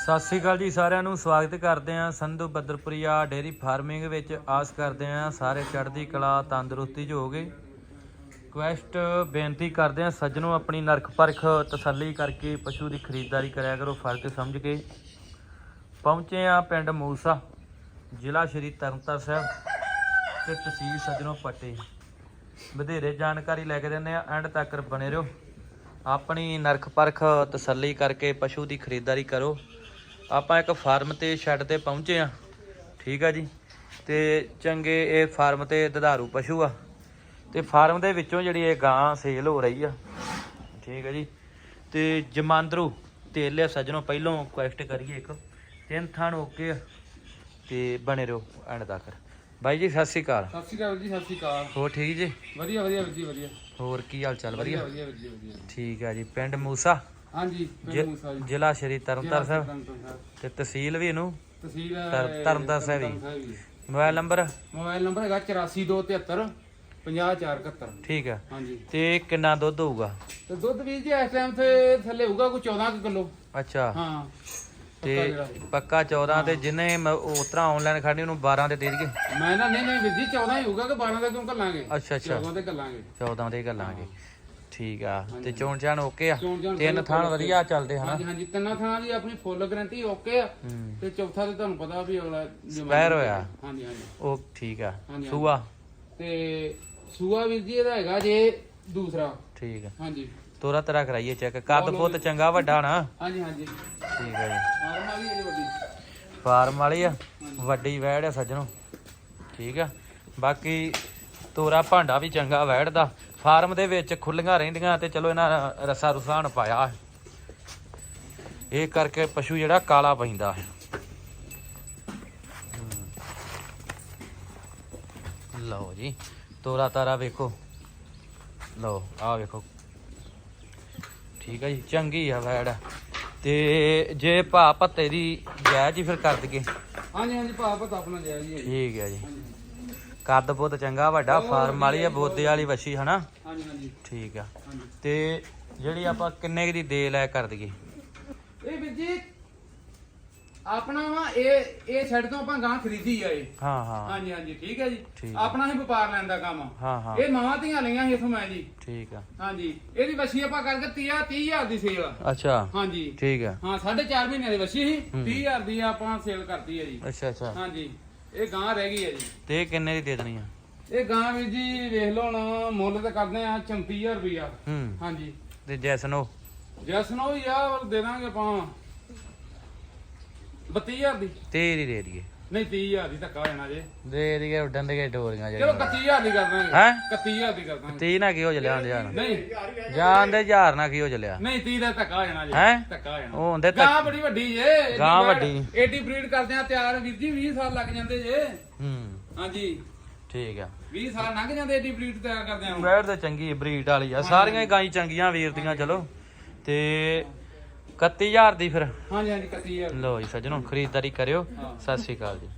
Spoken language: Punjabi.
ਸਤਿ ਸ੍ਰੀ ਅਕਾਲ ਜੀ ਸਾਰਿਆਂ ਨੂੰ, ਸਵਾਗਤ ਕਰਦੇ ਹਾਂ ਸੰਧੂ ਬੱਦਰਪੁਰੀਆ ਡੇਰੀ ਫਾਰਮਿੰਗ ਵਿੱਚ। ਆਸ ਕਰਦੇ ਹਾਂ ਸਾਰੇ ਚੜ੍ਹਦੀ ਕਲਾ, ਤੰਦਰੁਸਤੀ 'ਚ ਹੋਗੇ ਕੁਐਸਟ ਬੇਨਤੀ ਕਰਦੇ ਹਾਂ ਸੱਜਣੋ ਆਪਣੀ ਨਰਖ ਪਰਖ ਤਸੱਲੀ ਕਰਕੇ ਪਸ਼ੂ ਦੀ ਖਰੀਦਦਾਰੀ ਕਰਿਆ ਕਰੋ ਫ਼ਰਕ ਸਮਝ ਕੇ। ਪਹੁੰਚੇ ਆ ਪਿੰਡ ਮੂਸਾ, ਜ਼ਿਲ੍ਹਾ ਸ਼੍ਰੀ ਤਰਨਤਾਰਨ ਸਾਹਿਬ ਤੇ ਤਹਿਸੀਲ ਸੱਜਣੋ ਪੱਟੇ। ਵਧੇਰੇ ਜਾਣਕਾਰੀ ਲੈ ਕੇ ਦਿੰਦੇ ਆ ਐਂਡ ਤੱਕ ਬਣੇ ਰਹੋ। ਆਪਣੀ ਨਰਖ ਪਰਖ ਤਸੱਲੀ ਕਰਕੇ ਪਸ਼ੂ ਦੀ ਖਰੀਦਦਾਰੀ ਕਰੋ। ਆਪਾਂ ਇੱਕ ਫਾਰਮ ਤੇ ਸ਼ੈੱਡ ਤੇ ਪਹੁੰਚੇ ਆ। ਠੀਕ ਆ ਜੀ। ਤੇ ਚੰਗੇ ਇਹ ਫਾਰਮ ਤੇ ਦੁਧਾਰੂ ਪਸ਼ੂ ਆ। ਤੇ ਫਾਰਮ ਦੇ ਵਿੱਚੋਂ ਜਿਹੜੀ ਇਹ ਗਾਂ ਸੇਲ ਹੋ ਰਹੀ ਆ। ਠੀਕ ਆ ਜੀ। ਤੇ ਜਮਾਂਦਰੂ ਤੇਲ ਲਿਆ ਸੱਜਣੋ ਪਹਿਲੋਂ ਕੁਐਸਟ ਕਰੀਏ ਇੱਕ। ਤਿੰਨ ਥਾਣ ਓਕੇ ਤੇ ਬਣੇ ਰਹੋ ਐਂਡ ਤੱਕ। ਬਾਈ ਜੀ ਸਤਿ ਸ਼੍ਰੀ ਅਕਾਲ। ਸਤਿ ਸ਼੍ਰੀ ਅਕਾਲ ਜੀ ਸਤਿ ਸ਼੍ਰੀ ਅਕਾਲ। ਹੋਰ ਠੀਕ ਜੀ? ਵਧੀਆ ਵਧੀਆ ਵੀਰ ਜੀ ਵਧੀਆ। ਹੋਰ ਕੀ ਹਾਲ ਚਾਲ? ਵਧੀਆ ਵਧੀਆ ਵਧੀਆ ਵਧੀਆ। ਠੀਕ ਆ ਜੀ। ਪਿੰਡ ਮੂਸਾ? ਹਾਂਜੀ ਜ- ਪਿੰਡ ਮੂਸਾ ਜੀ। ਜ਼ਿਲ੍ਹਾ ਸ਼੍ਰੀ ਤਰਨਤਾਰਨ ਸਾਹਿਬ। ਤੇ ਤਹਿਸੀਲ ਵੀ ਇਹਨੂੰ? ਤਹਿਸੀਲ ਤਰ- Tarn Taran Sahib ji. Mobile number? Mobile number ਹੈਗਾ 8423 50471 ਠੀਕ ਆ। ਹਾਂਜੀ। ਤੇ ਕਿੰਨਾ ਦੁੱਧ ਹੋਊਗਾ? ਤੇ ਦੁੱਧ ਵੀਰ ਜੀ ਇਸ ਟਾਈਮ ਤੇ ਥੱਲੇ ਹੋਊਗਾ ਕੋਈ 14 ਕਿਲੋ। ਅੱਛਾ। ਹਾਂ। ਤੇ ਪੱਕਾ ਜਿਹੜਾ। ਪੱਕਾ 14 ਤੇ ਜਿੰਨੇ ਉਸ ਤਰ੍ਹਾਂ ਆਨਲਾਈਨ ਖੜਨੀ ਉਹਨੂੰ 12 ਤੇ ਦੇ ਦਈਏ? ਮੈਂ ਨਾ ਨਹੀਂ ਨਹੀਂ ਵੀਰ ਜੀ 14 ਹੀ ਹੋਊਗਾ ਕਿ 12 ਦਾ ਕਿਉਂ ਕੱਲਾਂਗੇ ਅੱਛਾ ਅੱਛਾ। 14 ਤੇ ਕੱਲਾਂਗੇ 14 ਦੇ ਗੱਲਾਂਗੇ ਠੀਕ ਆ। ਤੇ ਚੋਣ ਚਾਣ ਓਕੇ ਆ? ਚੋਣ ਚਾਣ ਤਿੰਨ full ਵਧੀਆ ਚੱਲਦੇ ਹਨਾ? ਹਾਂਜੀ ਹਾਂਜੀ। ਤਿੰਨਾਂ ਥਾਂ ਦੀ ਆਪਣੀ ਫੁੱਲ ਗਾਰੰਟੀ ਓਕੇ ਆ। ਹੂੰ। ਤੇ ਚੌਥਾ ਤੇ ਤੁਹਾਨੂੰ ਪਤਾ ਵੀ ਅਗਲਾ Spare ਹੋਇਆ। ਹਾਂਜੀ ਹਾਂਜੀ। ਉਹ ਠੀਕ ਆ। ਸੂਆ? ਤੇ ਸੂਆ ਵੀਰ ਜੀ ਇਹਦਾ ਹੈਗਾ ਜੇ ਦੂਸਰਾ। ਠੀਕ ਆ। ਹਾਂਜੀ। ਤੋਰਾ ਤੇਰਾ ਕਰਾਈਏ ਚੈੱਕ। ਕੱਦ ਪੁੱਤ ਚੰਗਾ ਵੱਡਾ ਨਾ ਹਾਂਜੀ ਹਾਂਜੀ। ਠੀਕ ਆ ਜੀ। ਆਰਮ ਵਾਲੀ ਇਹਦੀ ਵੱਡੀ। ਫਾਰਮ ਵਾਲੀ ਆ? ਵੱਡੀ ਵੈੜ ਆ ਸੱਜਣੋ। ਠੀਕ ਆ। ਬਾਕੀ ਤੋਰਾ ਭਾਂਡਾ ਵੀ ਚੰਗਾ ਵੈੜ ਦਾ। ਫਾਰਮ ਦੇ ਵਿੱਚ ਖੁੱਲੀਆਂ ਰਹਿੰਦੀਆਂ ਤੇ ਚਲੋ ਇਹਨਾਂ ਰਸਾ ਰੁਸਾਨ ਪਾਇਆ ਇਹ ਕਰਕੇ ਪਸ਼ੂ ਜਿਹੜਾ ਕਾਲਾ ਪੈਂਦਾ ਹੈ। ਲਓ ਜੀ ਤੋਰਾ ਤਾਰਾ ਵੇਖੋ। ਲਓ ਆਹ ਵੇਖੋ। ਠੀਕ ਹੈ ਜੀ ਚੰਗੀ ਆ ਵੈੜ। ਤੇ ਜੇ ਭਾ ਪੱਤੇ ਦੀ ਜਾਇਜ਼ ਹੀ ਫਿਰ ਕਰ ਦਈਏ। ਹਾਂਜੀ ਹਾਂਜੀ ਭਾਅ ਪਤਾ ਆਪਣਾ ਜਾਇਜ਼ ਹੀ ਠੀਕ ਹੈ ਜੀ। ਕੱਦ ਬਹੁਤ ਚੰਗਾ ਵੱਡਾ ਫਾਰਮ ਵਾਲੀ ਆ ਬੋਦੇ ਵਾਲੀ ਵੱਛੀ ਹਨਾ? ਹਾਂਜੀ ਹਾਂਜੀ। ਠੀਕ ਆ। ਤੇ ਜਿਹੜੀ ਆਪਾਂ ਕਿੰਨੇ ਕੁ ਦੀ ਦੇ ਲੈ ਕਰ ਦਈਏ? ਇਹ ਵੀਰ ਜੀ ਆਪਣਾ ਵਾ ਇਹ ਇਹ ਛੱਡ ਤੋਂ ਆਪਾਂ ਗਾਂ ਖਰੀਦੀ ਆ ਇਹ। ਹਾਂ ਹਾਂ। ਹਾਂਜੀ ਹਾਂਜੀ ਠੀਕ ਹੈ ਜੀ। ਠੀਕ। ਆਪਣਾ ਹੀ ਵਪਾਰ ਲੈਣ ਦਾ ਕੰਮ ਆ। ਹਾਂ ਹਾਂ। ਇਹ ਮਾਵਾਂ ਧੀਆਂ ਲਈਆਂ ਸੀ ਇਥੋਂ ਮੈਂ ਜੀ। ਠੀਕ ਆ। ਹਾਂਜੀ ਇਹਦੀ ਵਛੀ ਆਪਾਂ ਕਰਕੇ 30 30000 ਦੀ ਸੇਲ ਆ। ਅੱਛਾ। ਹਾਂਜੀ। ਠੀਕ ਆ। ਹਾਂ 4.5 ਮਹੀਨੇ ਦੀ ਵਛੀ ਸੀ। ਹੂੰ। 30000 ਦੀ ਆਪਾਂ ਸੇਲ ਕਰਤੀ ਹੈ ਜੀ। ਅੱਛਾ ਅੱਛਾ। ਹਾਂਜੀ। ਇਹ ਗਾਂ ਰਹਿ ਗਈ ਹੈ ਜੀ। ਤੇ ਇਹ ਕਿੰਨੇ ਦੀ ਦੇ ਦੇਣੀ ਆ? ਇਹ ਗਾਂ ਵੀ ਜੀ ਵੇਖ ਲਓ ਹੁਣ ਮੁੱਲ ਤੇ ਕਰਦੇ ਆ 34000 ਰੁਪਇਆ ਹੂੰ। ਹਾਂਜੀ। ਤੇ ਜੈਸਨੋ ਜਸਨ ਯਾਰ ਦੇ ਦਾਂਗੇ ਆਪਾਂ। 32000 ਦੀ। ਤੇਰੀ ਦੇ ਦਈਏ। ਨਹੀਂ 30000 ਦੀ ਧੱਕਾ ਹੋ ਜਾਣਾ ਜੇ। ਦੇ ਦਈਏ ਉੱਡਣ ਦੇ ਡੋਰੀਆਂ ਚਲੋ ਜਿਹੜੀਆਂ 31000 ਦੀ ਕਰ ਦਾਂਗੇ। ਹੈ? 31000 ਦੀ ਕਰ ਦਾਂਗੇ। 30 ਨਾ ਕੀ ਹੋ ਜਲਿਆ ਹੁੰਦੇ ਜਾਨ ਨਹੀਂ। ਜਾਨ ਦੇ ਹਜ਼ਾਰ ਨਾ ਕੀ ਹੋ ਜਲਿਆ ਨਹੀਂ 30 ਦਾ ਧੱਕਾ ਹੋ ਜਾਣਾ ਜੇ। ਹੈਂ? ਧੱਕਾ ਹੋ ਜਾਣਾ। ਉਹ ਹੁੰਦੇ ਗਾਂ ਤੱਕ ਬੜੀ ਵੱਡੀ ਜੇ। ਏਡੀ ਗਾਂ ਬੈੜ- ਵੱਡੀ। ਏਡੀ ਬਰੀਡ ਕਰਦੇ ਆ ਤਿਆਰ। ਵੀਰ ਜੀ 20 ਸਾਲ ਲੱਗ ਜਾਂਦੇ ਜੇ। ਹੂੰ। ਹਾਂਜੀ। ਠੀਕ ਆ। 20 ਸਾਲ ਲੰਘ ਜਾਂਦੇ ਏਡੀ ਬਰੀਡ ਤਿਆਰ ਕਰਦੇ ਆ ਬੈੜ ਤੇ ਚੰਗੀ ਬਰੀਡ ਵਾਲੀ ਆ। ਸਾਰੀਆਂ ਹੀ ਗਾਈ ਚੰਗੀਆਂ ਵੀਰ ਦੀਆਂ ਚਲੋ। ਤੇ 31000 ਦੀ ਫਿਰ। ਹਾਂਜੀ ਹਾਂਜੀ 31000 ਲਓ ਜੀ ਸੱਜਣੋ ਖਰੀਦਦਾਰੀ ਕਰਿਓ। ਸਤਿ ਸ਼੍ਰੀ ਅਕਾਲ ਜੀ।